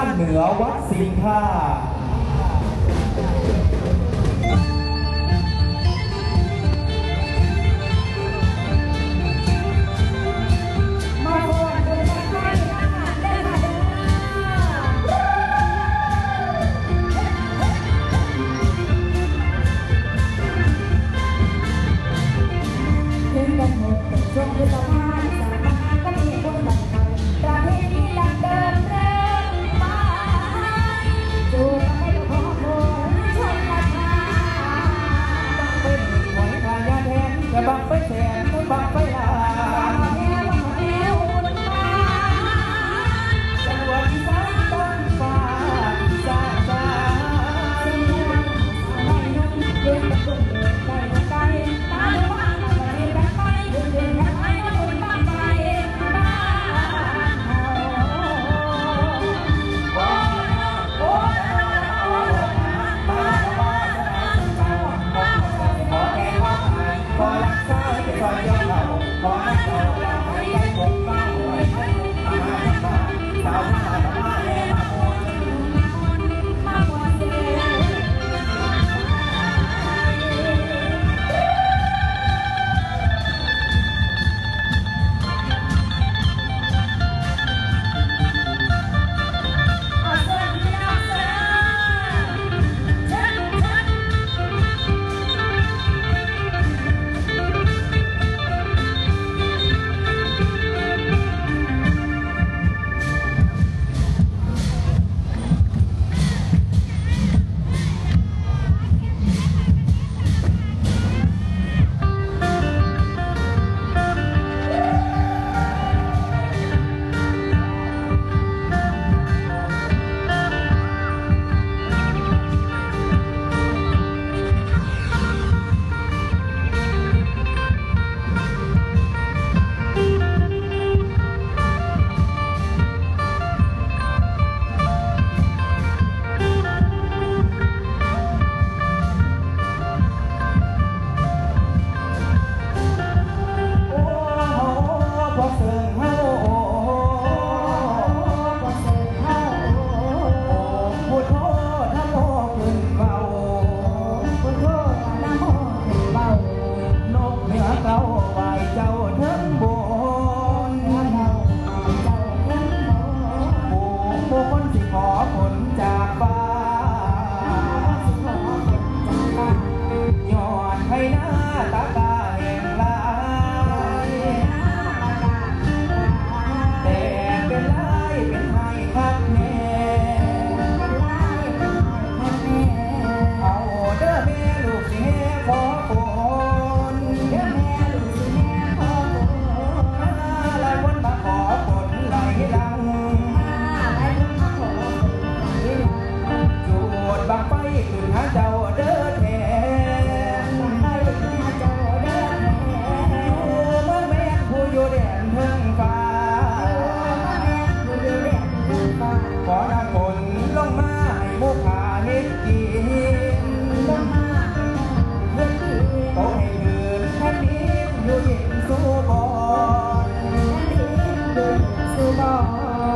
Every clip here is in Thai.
านเหนือวัดสิงห์ท่า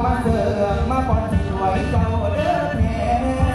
มาเสือกมาปอนที่ไว้เจ้าเด้อแท้